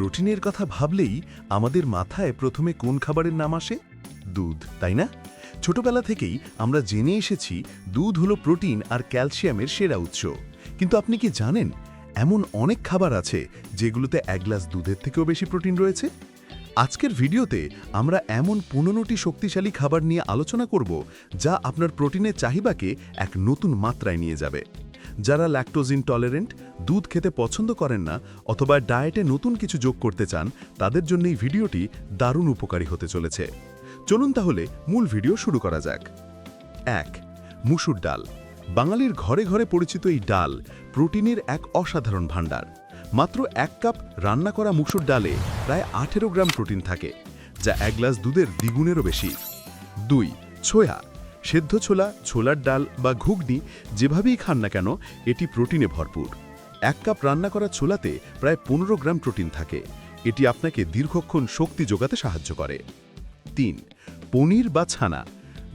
প্রোটিনের কথা ভাবলেই আমাদের মাথায় প্রথমে কোন খাবারের নাম আসে? দুধ, তাই না? ছোটবেলা থেকেই আমরা জেনে এসেছি দুধ হলো প্রোটিন আর ক্যালসিয়ামের সেরা উৎস। কিন্তু আপনি কি জানেন, এমন অনেক খাবার আছে যেগুলোতে এক গ্লাস দুধের থেকেও বেশি প্রোটিন রয়েছে? আজকের ভিডিওতে আমরা এমন পনেরোটি শক্তিশালী খাবার নিয়ে আলোচনা করব যা আপনার প্রোটিনের চাহিদাকে এক নতুন মাত্রায় নিয়ে যাবে। যারা ল্যাকটোজিন টলারেন্ট দুধ খেতে পছন্দ করেন না অথবা ডায়েটে নতুন কিছু যোগ করতে চান, তাদের জন্য এই ভিডিওটি দারুণ উপকারী হতে চলেছে। চলুন তাহলে মূল ভিডিও শুরু করা যাক। এক, মুসুর ডাল। বাঙালির ঘরে ঘরে পরিচিত এই ডাল প্রোটিনের এক অসাধারণ ভাণ্ডার। মাত্র এক কাপ রান্না করা মুসুর ডালে প্রায় আঠেরো গ্রাম প্রোটিন থাকে, যা এক গ্লাস দুধের দ্বিগুণেরও বেশি। দুই, ছোয়া। সেদ্ধ ছোলা, ছোলার ডাল বা ঘুগনি যেভাবেই খান না কেন, এটি প্রোটিনে ভরপুর। এক কাপ রান্না করা ছোলাতে প্রায় পনেরো গ্রাম প্রোটিন থাকে। এটি আপনাকে দীর্ঘক্ষণ শক্তি যোগাতে সাহায্য করে। তিন, পনির বা ছানা।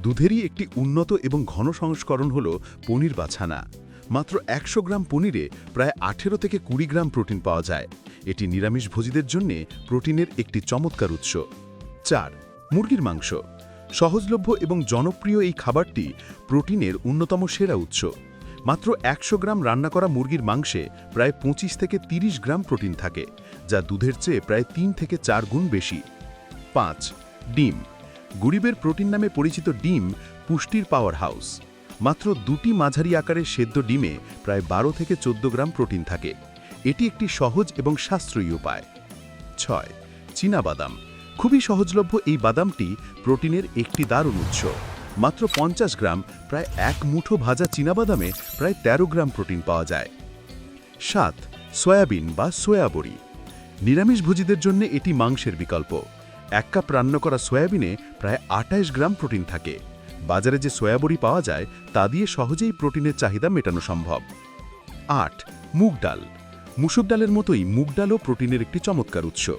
দুধেরই একটি উন্নত এবং ঘন সংস্করণ হল পনির বা ছানা। মাত্র একশো গ্রাম পনিরে প্রায় আঠেরো থেকে কুড়ি গ্রাম প্রোটিন পাওয়া যায়। এটি নিরামিষ ভোজীদের জন্য প্রোটিনের একটি চমৎকার উৎস। চার, মুরগির মাংস। সহজলভ্য এবং জনপ্রিয় এই খাবারটি প্রোটিনের অন্যতম সেরা উৎস। মাত্র একশো গ্রাম রান্না করা মুরগির মাংসে প্রায় পঁচিশ থেকে ৩০ গ্রাম প্রোটিন থাকে, যা দুধের চেয়ে প্রায় তিন থেকে চার গুণ বেশি। পাঁচ, ডিম। গরিবের প্রোটিন নামে পরিচিত ডিম পুষ্টির পাওয়ার হাউস মাত্র দুটি মাঝারি আকারের সেদ্ধ ডিমে প্রায় বারো থেকে চোদ্দ গ্রাম প্রোটিন থাকে। এটি একটি সহজ এবং সাশ্রয়ী উপায়। ছয় বাদাম খুবই সহজলভ্য এই বাদামটি প্রোটিনের একটি দারুণ উৎস। মাত্র পঞ্চাশ গ্রাম, প্রায় এক মুঠো ভাজা চীনাবাদামে প্রায় ১৩ গ্রাম প্রোটিন পাওয়া যায়। সাত, সয়াবিন বা সয়াবড়ি নিরামিষভোজীদের জন্য এটি মাংসের বিকল্প। এক কাপ রান্না করা সয়াবিনে প্রায় আটাইশ গ্রাম প্রোটিন থাকে। বাজারে যে সয়াবড়ি পাওয়া যায়, তা দিয়ে সহজেই প্রোটিনের চাহিদা মেটানো সম্ভব। আট, মুগ ডাল। মুসুর ডালের মতোই মুগ ডালও প্রোটিনের একটি চমৎকার উৎস।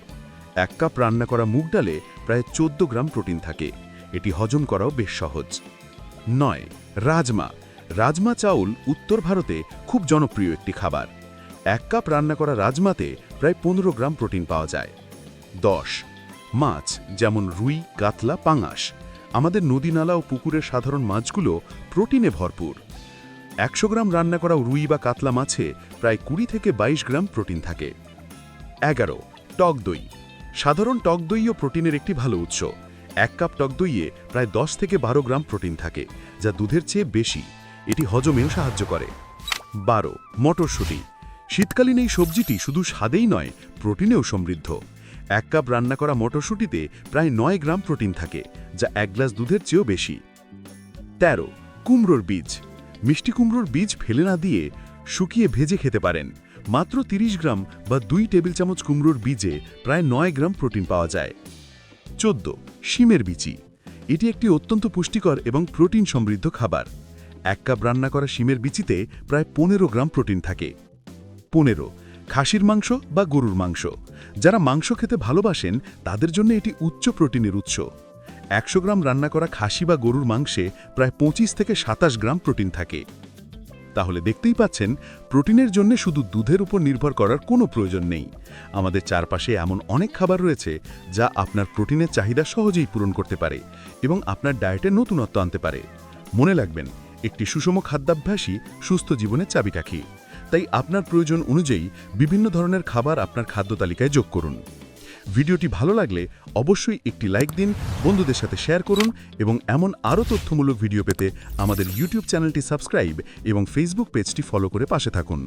এক কাপ রান্না করা মুগ ডালে প্রায় চোদ্দ গ্রাম প্রোটিন থাকে। এটি হজম করাও বেশ সহজ। নয়, রাজমা। রাজমা চাউল উত্তর ভারতে খুব জনপ্রিয় একটি খাবার। এক কাপ রান্না করা রাজমাতে প্রায় পনেরো গ্রাম প্রোটিন পাওয়া যায়। দশ, মাছ, যেমন রুই, কাতলা, পাঙাশ। আমাদের নদী নালা ও পুকুরের সাধারণ মাছগুলো প্রোটিনে ভরপুর। একশো গ্রাম রান্না করা রুই বা কাতলা মাছে প্রায় কুড়ি থেকে ২২ গ্রাম প্রোটিন থাকে। এগারো, টক দই। সাধারণ টক দইও প্রোটিনের একটি ভালো উৎস। এক কাপ টক দইয়ে প্রায় 10 থেকে বারো গ্রাম প্রোটিন থাকে, যা দুধের চেয়ে বেশি। এটি হজমেও সাহায্য করে। বারো, মটরশুঁটি। শীতকালীন এই সবজিটি শুধু স্বাদেই নয়, প্রোটিনেও সমৃদ্ধ। এক কাপ রান্না করা মটরশুঁটিতে প্রায় নয় গ্রাম প্রোটিন থাকে, যা এক গ্লাস দুধের চেয়েও বেশি। তেরো, কুমড়োর বীজ। মিষ্টি কুমড়োর বীজ ফেলে না দিয়ে শুকিয়ে ভেজে খেতে পারেন। মাত্র ৩০ গ্রাম বা দুই টেবিল চামচ কুমড়োর বীজে প্রায় নয় গ্রাম প্রোটিন পাওয়া যায়। চোদ্দ, শিমের বিচি। এটি একটি অত্যন্ত পুষ্টিকর এবং প্রোটিন সমৃদ্ধ খাবার। এক কাপ রান্না করা শিমের বিচিতে প্রায় পনেরো গ্রাম প্রোটিন থাকে। পনেরো, খাসির মাংস বা গরুর মাংস। যারা মাংস খেতে ভালোবাসেন, তাদের জন্য এটি উচ্চ প্রোটিনের উৎস। একশো গ্রাম রান্না করা খাসি বা গরুর মাংসে প্রায় পঁচিশ থেকে সাতাশ গ্রাম প্রোটিন থাকে। তাহলে দেখতেই পাচ্ছেন, প্রোটিনের জন্য শুধু দুধের উপর নির্ভর করার কোনো প্রয়োজন নেই। আমাদের চারপাশে এমন অনেক খাবার রয়েছে যা আপনার প্রোটিনের চাহিদা সহজেই পূরণ করতে পারে এবং আপনার ডায়েটে নতুনত্ব আনতে পারে। মনে রাখবেন, একটি সুষম খাদ্যাভ্যাসই সুস্থ জীবনের চাবিকাঠি। তাই আপনার প্রয়োজন অনুযায়ী বিভিন্ন ধরনের খাবার আপনার খাদ্য তালিকায় যোগ করুন। ভিডিওটি ভালো লাগলে অবশ্যই একটি লাইক দিন, বন্ধুদের সাথে শেয়ার করুন এবং এমন আরও তথ্যমূলক ভিডিও পেতে আমাদের ইউটিউব চ্যানেলটি সাবস্ক্রাইব এবং ফেসবুক পেজটি ফলো করে পাশে থাকুন।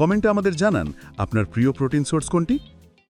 কমেন্টে আমাদের জানান, আপনার প্রিয় প্রোটিন সোর্স কোনটি?